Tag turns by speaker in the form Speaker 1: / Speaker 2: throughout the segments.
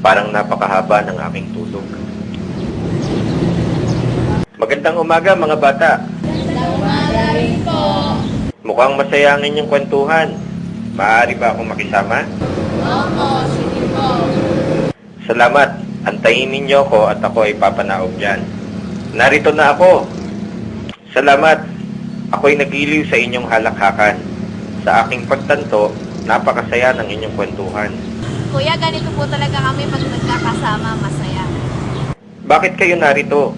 Speaker 1: Parang napakahaba ng aking tulog. Magandang umaga mga bata. Mukhang masaya ang inyong kwentuhan. Maaari ba akong makisama?
Speaker 2: Opo, sige po.
Speaker 1: Salamat. Antayin ninyo ako at ako ay papanaog dyan. Narito na ako. Salamat. Ako'y nagiliw sa inyong halakhakan. Sa aking pagtanto, napakasaya ng inyong kwentuhan.
Speaker 2: Kuya, ganito po talaga kami pag nagkakasama, masaya.
Speaker 1: Bakit kayo narito?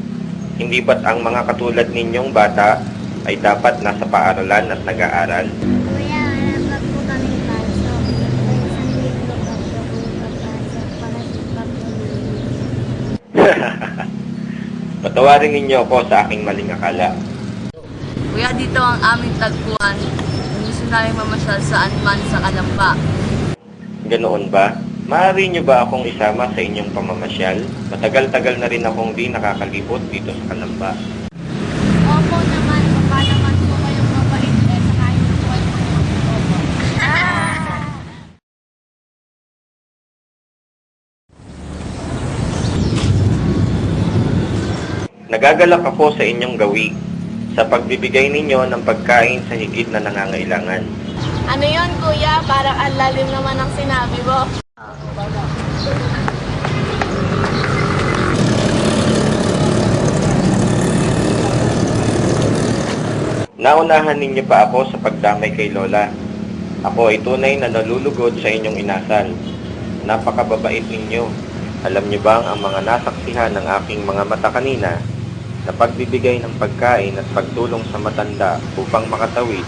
Speaker 1: Hindi ba't ang mga katulad ninyong bata ay dapat nasa paaralan at nag-aaral?
Speaker 3: Kuya, po kami pasok. Pa po kung papasok para sa.
Speaker 1: Patawarin ninyo ako sa aking maling akala.
Speaker 4: Kuya, dito ang aming tagpuan. Gusto namin mamasyal saan man sa Kalamba.
Speaker 1: Ganoon ba? Maaari nyo ba akong isama sa inyong pamamasyal? Matagal-tagal na rin akong di nakakalibot dito sa Kalamba.
Speaker 2: Opo naman, baka naman po kayong mabait eh, sa kahit po kayo Opo.
Speaker 1: Nagagalak ako sa inyong gawi sa pagbibigay ninyo ng pagkain sa higit na nangangailangan.
Speaker 2: Ano yon kuya? Parang ang lalim naman ang sinabi mo.
Speaker 1: Naunahan ninyo pa ako sa pagdamay kay Lola. Ako ay tunay na nalulugod sa inyong inasal. Napakababait ninyo. Alam niyo bang ang mga nasaksihan ng aking mga mata kanina na pagbibigay ng pagkain at pagtulong sa matanda upang makatawid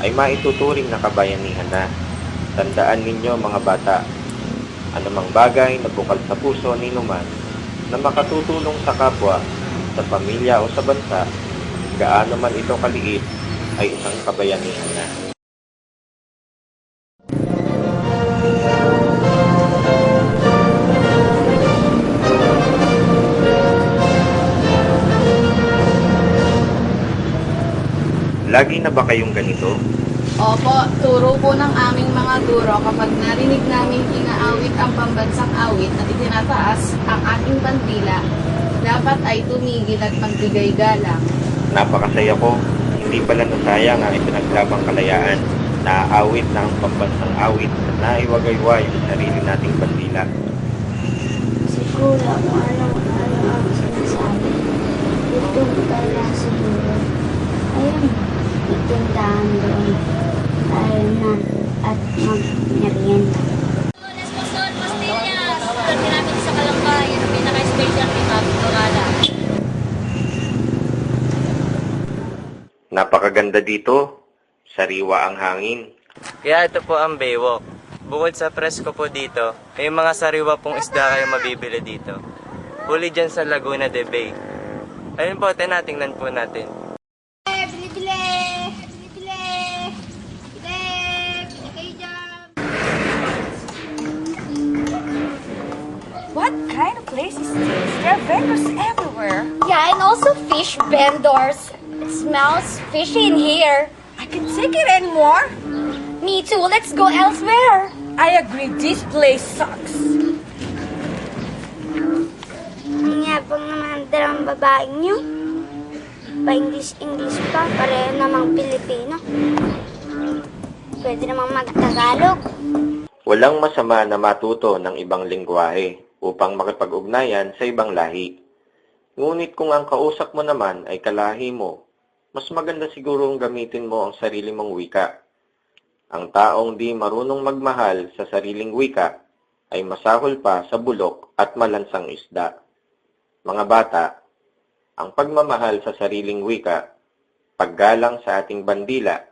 Speaker 1: ay maituturing na kabayanihan na. Tandaan ninyo mga bata, anumang bagay na bukal sa puso ni Numan na makatutulong sa kapwa, sa pamilya o sa bansa, gaano man ito kaliit, ay isang kabayanihan na. Lagi na ba kayong ganito?
Speaker 2: Opo, turo po ng aming mga guro kapag narinig namin inaawit ang pambansang awit at itinataas ang ating bandila, dapat ay tumigil at magbigay galang.
Speaker 1: Napakasaya ko. Hindi pala nasayang ang ipinaglamang kalayaan. Na ang pambansang awit at naiwagayway sa sarili nating bandila.
Speaker 3: Siguro kung anong-ano ang sinasabi. Ito pala siguro. Ayun, itindahan doon. Tayo na at mag-merienda.
Speaker 4: Esposol, pastillas! Namin sa Kalamba, yun ang pinaka-special ni Papi Dorada.
Speaker 1: Napakaganda dito. Sariwa ang hangin.
Speaker 5: Kaya ito po ang Baywalk. Bukod sa presko po dito, may mga sariwa pong isda kayo mabibili dito. Huli dyan sa Laguna de Bay. Ayun po, tinatingnan po natin.
Speaker 6: There are vendors everywhere.
Speaker 3: Yeah, and also fish vendors. It smells fishy in here.
Speaker 6: I can take it anymore.
Speaker 3: Me too. Let's go elsewhere.
Speaker 6: I agree, this place sucks.
Speaker 3: Ang yabang naman dalawang babaeng niyo. Pa-English-English pa, pareho namang Pilipino. Pwede namang mag-Tagalog.
Speaker 1: Walang masama na matuto ng ibang lingwahe upang makipag-ugnayan sa ibang lahi. Ngunit kung ang kausap mo naman ay kalahi mo, mas maganda sigurong gamitin mo ang sarili mong wika. Ang taong di marunong magmahal sa sariling wika ay masahol pa sa bulok at malansang isda. Mga bata, ang pagmamahal sa sariling wika, paggalang sa ating bandila,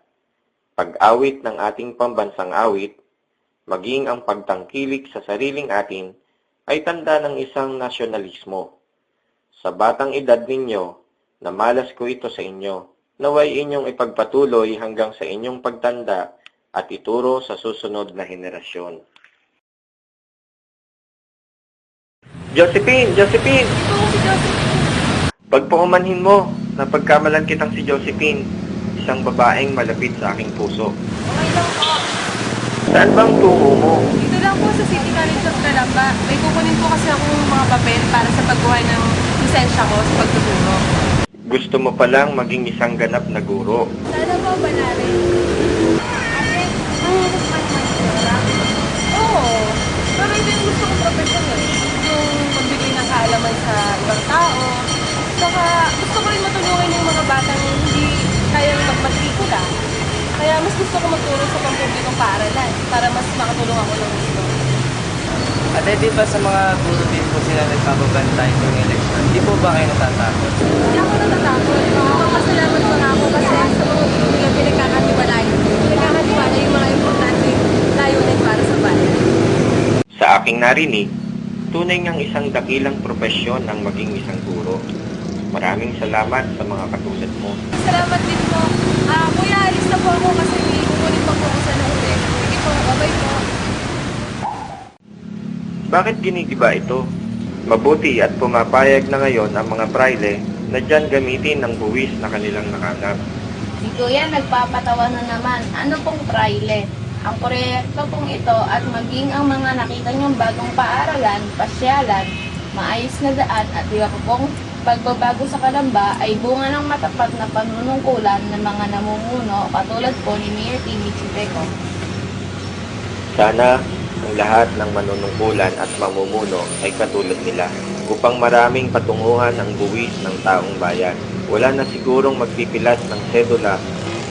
Speaker 1: pag-awit ng ating pambansang awit, maging ang pagtangkilik sa sariling atin ay tanda ng isang nasyonalismo. Sa batang edad ninyo, na malas ko ito sa inyo, naway inyong ipagpatuloy hanggang sa inyong pagtanda at ituro sa susunod na henerasyon. Josephine! Josephine! Pagpaumanhin mo, napagkamalan kitang si Josephine, isang babaeng malapit sa aking puso. Saan bang tungo mo?
Speaker 2: Lang
Speaker 7: po sa City College of Calamba. May kukunin po kasi akong mga papel para sa pagkuha ng lisensya ko sa pagtuturo.
Speaker 1: Gusto mo palang maging isang ganap na guro.
Speaker 7: Sana po ba namin?
Speaker 3: Ate, mahirap ka naman.
Speaker 7: Oo. Pero ito yung gusto kong eh. Yung magbigay ng kaalaman sa ibang tao. Saka gusto ko rin matulungan yung mga batang hindi kayang magmatrikula. Kaya mas gusto ko magturo sa pampublikong paaralan para mas makatulong ako ng gusto.
Speaker 5: Ate, di ba sa mga guro din po sila nagpapabantay tuwing election? Di po ba kayo natatakot?
Speaker 7: Hindi ako natatakot. Magpapasalamat pa nga ako kasi sa mga guro nila pinagkakatiwalay. Pinagkakatiwala yung mga importante layunin para sa bayan.
Speaker 1: Sa aking narinig, tunay ngang isang dakilang profesyon ang maging isang guro. Maraming salamat sa mga katulad mo.
Speaker 7: Salamat din po. Ah, kuya, alis na po ako kasi kukunin pa po ako sa nauwi. Sige po, bye po.
Speaker 1: Bakit ginigiba ito? Mabuti at pumapayag na ngayon ang mga praile na dyan gamitin ang buwis na kanilang nakanap.
Speaker 2: Si Kuya nagpapatawa na naman. Ano pong praile? Ang proyekto pong ito at maging ang mga nakita niyong bagong paaralan, pasyalan, maayos na daan at iba pa pong pagbabago sa Kalamba ay bunga ng matapat na panunungkulan ng mga namumuno katulad po ni Mayor Timmy Chipeco.
Speaker 1: Sana ang lahat ng manunungkulan at mamumuno ay katulad nila upang maraming patunguhan ang buwis ng taong bayan. Wala na sigurong magpipilas ng sedula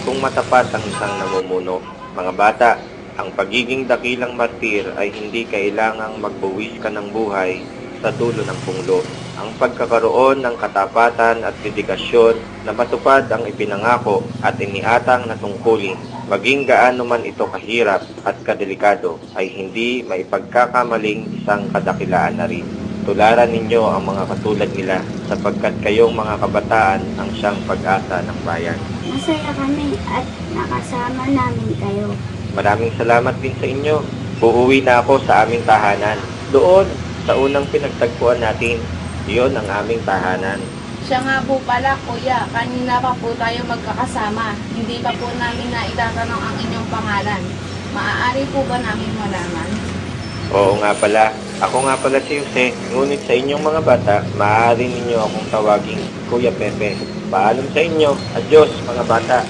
Speaker 1: kung matapat ang isang namumuno. Mga bata, ang pagiging dakilang martir ay hindi kailangang magbuwis ka ng buhay sa dulo ng punglo. Ang pagkakaroon ng katapatan at dedikasyon na matupad ang ipinangako at iniatang na tungkulin, maging gaano man ito kahirap at kadelikado, ay hindi maipagkakamaling isang kadakilaan na rin. Tularan ninyo ang mga katulad nila sapagkat kayong mga kabataan ang siyang pag-asa ng bayan.
Speaker 3: Masaya kami at nakasama namin kayo.
Speaker 1: Maraming salamat din sa inyo. Uuwi na ako sa aming tahanan. Doon, sa unang pinagtagpuan natin, iyon ang aming tahanan.
Speaker 2: Siya nga po pala, Kuya, kanina pa po tayo magkakasama. Hindi pa po namin na itatanong ang inyong pangalan. Maaari po ba namin malaman?
Speaker 1: Oo nga pala, ako nga pala si Jose, ngunit sa inyong mga bata, maaari ninyo akong tawaging Kuya Pepe. Paalam sa inyo, adios mga bata.